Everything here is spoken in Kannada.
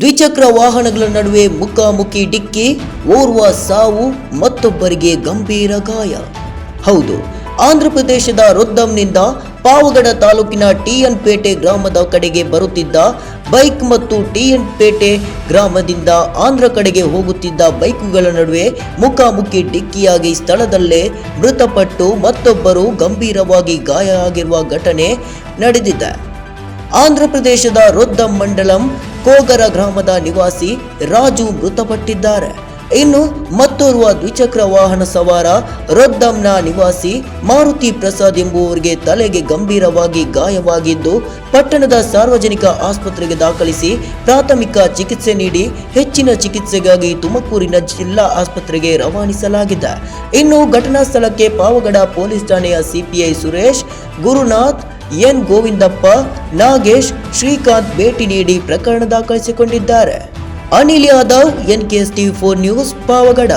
ದ್ವಿಚಕ್ರ ವಾಹನಗಳ ನಡುವೆ ಮುಖಾಮುಖಿ ಡಿಕ್ಕಿ, ಓರ್ವ ಸಾವು, ಮತ್ತೊಬ್ಬರಿಗೆ ಗಂಭೀರ ಗಾಯ. ಹೌದು ಆಂಧ್ರಪ್ರದೇಶದ ರೊದ್ದಂನಿಂದ ಪಾವಗಡ ತಾಲೂಕಿನ ಟಿಎನ್ ಪೇಟೆ ಗ್ರಾಮದ ಕಡೆಗೆ ಬರುತ್ತಿದ್ದ ಬೈಕ್ ಮತ್ತು ಟಿಎನ್ ಪೇಟೆ ಗ್ರಾಮದಿಂದ ಆಂಧ್ರ ಕಡೆಗೆ ಹೋಗುತ್ತಿದ್ದ ಬೈಕುಗಳ ನಡುವೆ ಮುಖಾಮುಖಿ ಡಿಕ್ಕಿಯಾಗಿ ಸ್ಥಳದಲ್ಲೇ ಮೃತಪಟ್ಟು ಮತ್ತೊಬ್ಬರು ಗಂಭೀರವಾಗಿ ಗಾಯ ಆಗಿರುವ ಘಟನೆ ನಡೆದಿದೆ. ಆಂಧ್ರಪ್ರದೇಶದ ರೊದ್ದಂ ಮಂಡಲಂ ಕೋಗರ ಗ್ರಾಮದ ನಿವಾಸಿ ರಾಜು ಮೃತಪಟ್ಟಿದ್ದಾರೆ. ಇನ್ನು ಮತ್ತೋರ್ವ ದ್ವಿಚಕ್ರ ವಾಹನ ಸವಾರ ರೊದ್ದಂನ ನಿವಾಸಿ ಮಾರುತಿ ಪ್ರಸಾದ್ ಎಂಬುವರಿಗೆ ತಲೆಗೆ ಗಂಭೀರವಾಗಿ ಗಾಯವಾಗಿದ್ದು, ಪಟ್ಟಣದ ಸಾರ್ವಜನಿಕ ಆಸ್ಪತ್ರೆಗೆ ದಾಖಲಿಸಿ ಪ್ರಾಥಮಿಕ ಚಿಕಿತ್ಸೆ ನೀಡಿ ಹೆಚ್ಚಿನ ಚಿಕಿತ್ಸೆಗಾಗಿ ತುಮಕೂರಿನ ಜಿಲ್ಲಾ ಆಸ್ಪತ್ರೆಗೆ ರವಾನಿಸಲಾಗಿದೆ. ಇನ್ನು ಘಟನಾ ಸ್ಥಳಕ್ಕೆ ಪಾವಗಡ ಪೊಲೀಸ್ ಠಾಣೆಯ ಸಿಪಿಐ ಸುರೇಶ್, ಗುರುನಾಥ್ ಎನ್ ಗೋವಿಂದಪ್ಪ, ನಾಗೇಶ್, ಶ್ರೀಕಾಂತ್ ಭೇಟಿ ನೀಡಿ ಪ್ರಕರಣ ದಾಖಲಿಸಿಕೊಂಡಿದ್ದಾರೆ. Anil Yadav, N K TV four news, Pavagada.